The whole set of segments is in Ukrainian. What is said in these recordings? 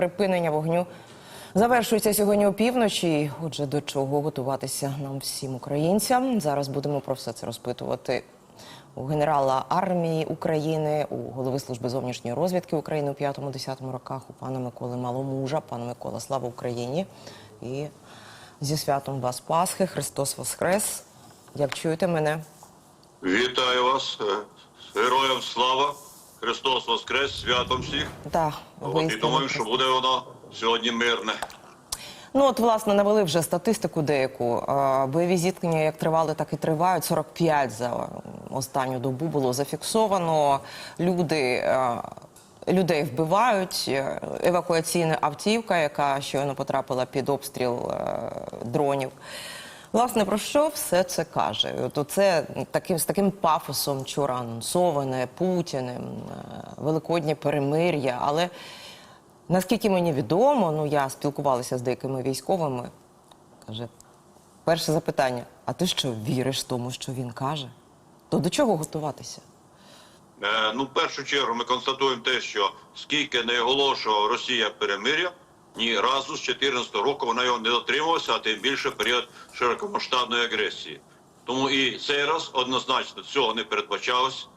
припинення вогню завершується сьогодні опівночі. Отже, до чого готуватися нам всім українцям? Зараз будемо про все це розпитувати у генерала армії України, у голови служби зовнішньої розвідки України у 5-10 роках, у пана Миколи Маломужа. Пане Микола, слава Україні! І зі святом вас Пасхи, Христос Воскрес. Як чуєте мене? Вітаю вас, е, героям слава, Христос Воскрес, святом всіх. Так, От, і думаю, що буде воно сьогодні мирне. Ну от власне навели вже статистику деяку. Бойові зіткнення як тривали, так і тривають. 45 за останню добу було зафіксовано. Люди. Людей вбивають, евакуаційна автівка, яка щойно потрапила під обстріл дронів. Власне, про що все це каже? От це таким з таким пафосом вчора анонсоване Путіним, е, великоднє перемир'я. Але Наскільки мені відомо, ну я спілкувалася з деякими військовими. Каже, перше запитання: а ти що віриш тому, що він каже? То до чого готуватися? Е, ну, в першу чергу ми констатуємо те, що скільки не оголошував Росія перемиря, ні разу з 2014 року вона його не дотримувалася, а тим більше період широкомасштабної агресії. Тому і цей раз однозначно цього не передбачалось.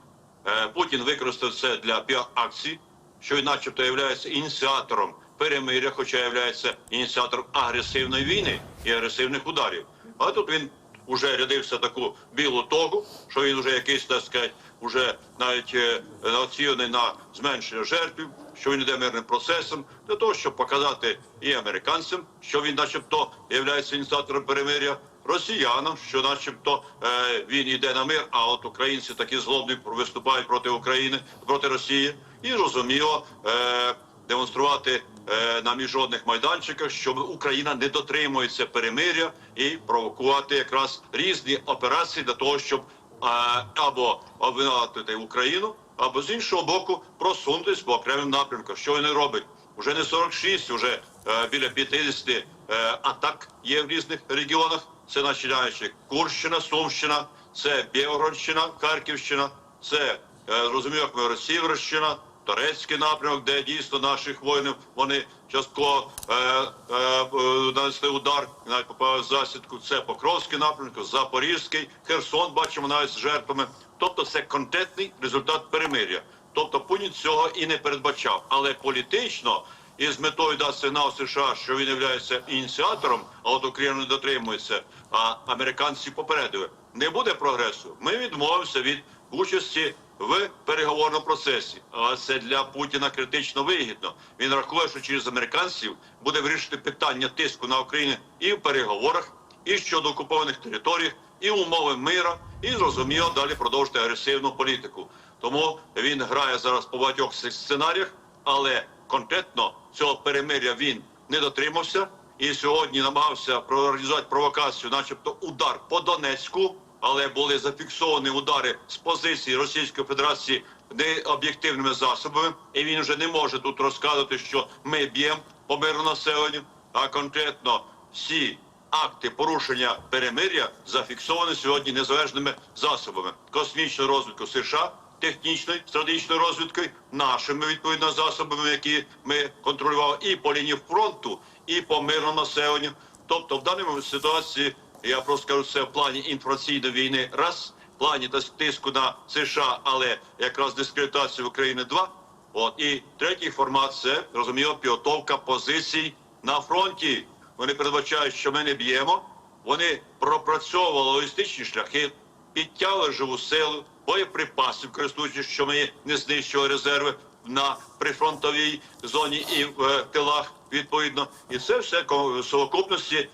Е, Путін використав це для піар-акцій, що начебто є ініціатором перемиря, хоча є ініціатором агресивної війни і агресивних ударів. Але тут він вже рядився таку білу тогу, що він вже якийсь, так сказати, вже навіть е, націлений на зменшення жертв, що він йде мирним процесом, для того, щоб показати і американцям, що він, начебто, є ініціатором перемиря, росіянам, що, начебто, е, він йде на мир, а от українці такі злобні виступають проти України, проти Росії, і зрозуміло. Е, демонструвати е, на міжнародних майданчиках, що Україна не дотримується перемиря і провокувати якраз різні операції для того, щоб або обвинуватити Україну, або з іншого боку просунутись по окремим напрямкам. Що вони роблять? Уже не 46, уже е, біля 50 е, атак є в різних регіонах. Це починаючи Курщина, Сумщина, це Білгородщина, Харківщина, це е, зрозуміло, як ми Росіївщина, Турецький напрямок, де дійсно наших воїнів вони частково е, е, нанесли удар, навіть попали засідку. Це Покровський напрямок, Запорізький, Херсон. Бачимо навіть з жертвами. Тобто, це конкретний результат перемиря. Тобто Путін цього і не передбачав, але політично. І з метою дасть сигнал США, що він є ініціатором, а от Україна не дотримується. А американці попередили, не буде прогресу. Ми відмовимося від участі в переговорному процесі. А це для Путіна критично вигідно. Він рахує, що через американців буде вирішити питання тиску на Україну і в переговорах, і щодо окупованих територій, і умови мира, і зрозуміло далі продовжити агресивну політику. Тому він грає зараз по багатьох сценаріях, але конкретно цього перемиря він не дотримався. І сьогодні намагався проорганізувати провокацію, начебто удар по Донецьку, але були зафіксовані удари з позиції Російської Федерації необ'єктивними засобами, і він вже не може тут розказувати, що ми б'ємо по мирному населенню, а конкретно всі акти порушення перемиря зафіксовані сьогодні незалежними засобами космічного розвитку США. Технічною стратегічною розвідкою, нашими відповідно засобами, які ми контролювали, і по лінії фронту, і по мирному населенню. Тобто, в даному ситуації я просто кажу, це в плані інформаційної війни, раз в плані тис- тиску на США, але якраз дискредитацію України два. От і третій формат це розуміло підготовка позицій на фронті. Вони передбачають, що ми не б'ємо. Вони пропрацьовували логістичні шляхи, підтягли живу силу, боєприпасів, користуючись, що ми не знищували резерви на прифронтовій зоні і в е, тилах відповідно. І це все в совокупності е,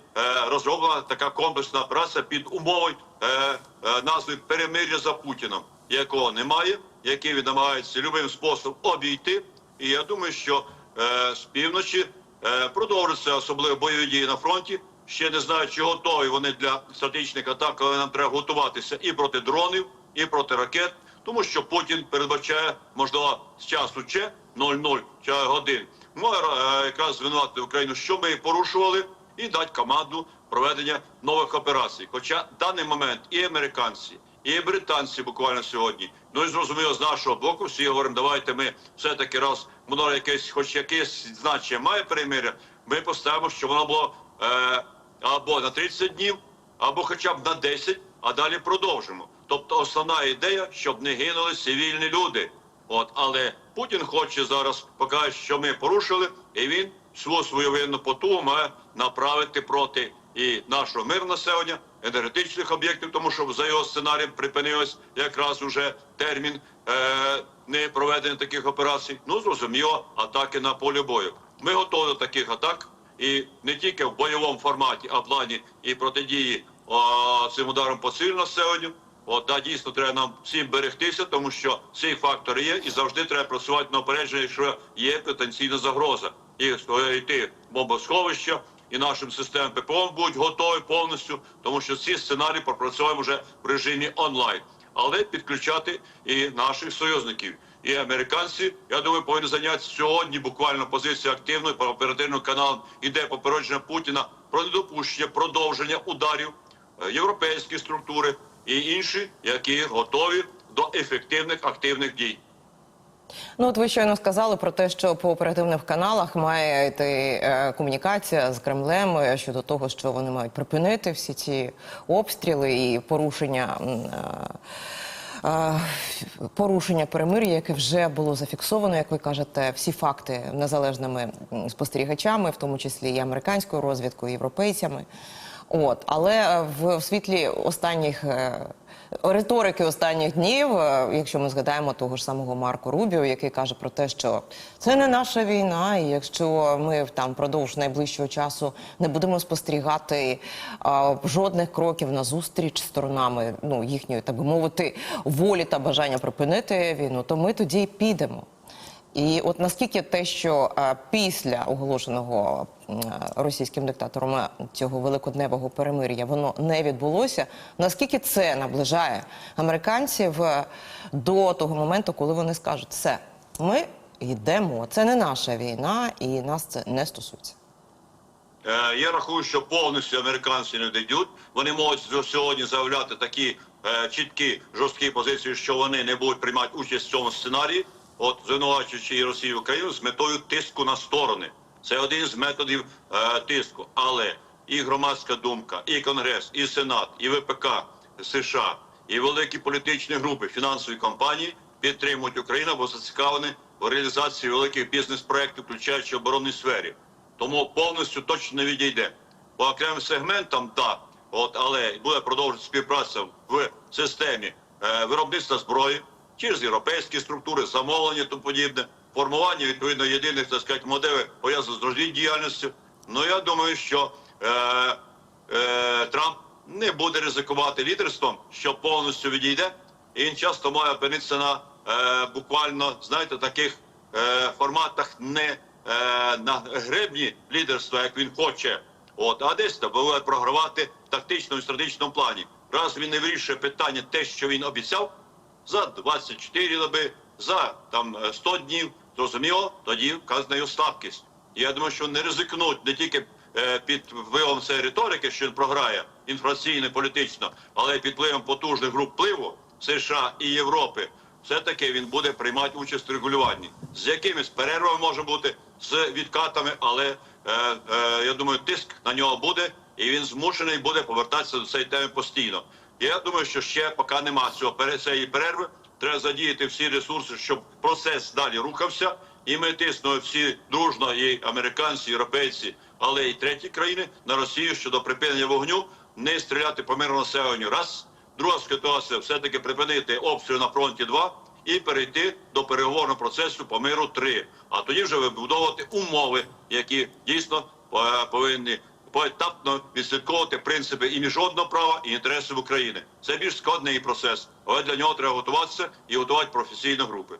розроблена така комплексна праця під умовою е, назви перемир'я за Путіном, якого немає, який він намагається любим способом обійти. І я думаю, що з півночі е, продовжаться особливо бойові дії на фронті. Ще не знаю, чи готові вони для стратегічних атак, але нам треба готуватися і проти дронів, і проти ракет, тому що Путін передбачає, можливо, з часу Ч 00 чи годин, може е, якраз звинувати Україну, що ми порушували, і дати команду проведення нових операцій. Хоча в даний момент і американці, і британці буквально сьогодні. Ну і зрозуміло, з нашого боку всі говоримо, давайте ми все-таки раз воно якесь, хоч якесь значення має перемиря, ми поставимо, що воно було е, або на 30 днів, або хоча б на 10, а далі продовжимо. Тобто основна ідея, щоб не гинули цивільні люди. От, але Путін хоче зараз показати, що ми порушили, і він всю свою воєнну потугу має направити проти і нашого мирного населення, енергетичних об'єктів, тому що за його сценарієм припинилось якраз уже термін е, не проведення таких операцій. Ну зрозуміло, атаки на полі бою. Ми готові до таких атак, і не тільки в бойовому форматі, а в плані і протидії о, цим ударом по цивільному населенню. От да, дійсно треба нам всім берегтися, тому що ці фактори є, і завжди треба працювати на опередження, якщо є потенційна загроза. І е, йти в бомбосховища, і нашим системам ППО будуть готові повністю, тому що ці сценарії пропрацюємо вже в режимі онлайн, але підключати і наших союзників. І американці, я думаю, повинні зайнятися сьогодні буквально позицію активною по оперативним каналам. Іде попередження Путіна про недопущення продовження ударів е, європейські структури і інші, які готові до ефективних активних дій. Ну, от ви щойно сказали про те, що по оперативних каналах має йти е, комунікація з Кремлем е, щодо того, що вони мають припинити всі ці обстріли і порушення. е, е, Порушення перемир'я, яке вже було зафіксовано, як ви кажете, всі факти незалежними спостерігачами, в тому числі і американською розвідкою, європейцями. От, але е, в, світлі останніх риторики останніх днів, е, якщо ми згадаємо того ж самого Марко Рубіо, який каже про те, що це не наша війна, і якщо ми там впродовж найближчого часу не будемо спостерігати а, жодних кроків на зустріч сторонами ну їхньої, так би мовити, волі та бажання припинити війну, то ми тоді й підемо. І от наскільки те, що е, після оголошеного е, російським диктатором е, цього великодневого перемир'я воно не відбулося, наскільки це наближає американців до того моменту, коли вони скажуть, все, ми йдемо, це не наша війна, і нас це не стосується. Я рахую, що повністю американці не дійдуть. Вони можуть сьогодні заявляти такі чіткі жорсткі позиції, що вони не будуть приймати участь в цьому сценарії, от звинувачуючи Росію і Україну з метою тиску на сторони. Це один з методів е, тиску. Але і громадська думка, і Конгрес, і Сенат, і ВПК США, і великі політичні групи, фінансові компанії підтримують Україну, бо зацікавлені в реалізації великих бізнес-проєктів, включаючи оборонній сфері. Тому повністю точно не відійде. По окремим сегментам так, от, але буде продовжувати співпраця в системі е, виробництва зброї через європейські структури, замовлення тому подібне, формування відповідно єдиних так сказати, моделей пов'язаних з розвіддіяльністю. Ну я думаю, що е, е, Трамп не буде ризикувати лідерством, що повністю відійде. І він часто має опинитися на е, буквально, знаєте, таких е, форматах не е, на гребні лідерства, як він хоче. От, а десь там буде програвати в тактичному і стратегічному плані. Раз він не вирішує питання, те, що він обіцяв, за 24 доби, за там е, 100 днів, зрозуміло, тоді вказана його слабкість. Я думаю, що не ризикнуть не тільки е, під впливом цієї риторики, що він програє інфраційно, політично, але й під впливом потужних груп впливу США і Європи. Все-таки він буде приймати участь в регулюванні. З якимись перервами може бути, з відкатами, але е, е, я думаю, тиск на нього буде, і він змушений буде повертатися до цієї теми постійно. Я думаю, що ще поки нема цього цієї перерви, треба задіяти всі ресурси, щоб процес далі рухався. І ми тиснули всі дружно, і американці, і європейці, але й треті країни на Росію щодо припинення вогню, не стріляти по мирному населенню. Раз друга ситуація все-таки припинити обстріл на фронті 2 і перейти до переговорного процесу по миру 3. А тоді вже вибудовувати умови, які дійсно е, повинні поетапно відслідковувати принципи і міжнародного права, і інтересів України. Це більш складний процес, але для нього треба готуватися і готувати професійні групи.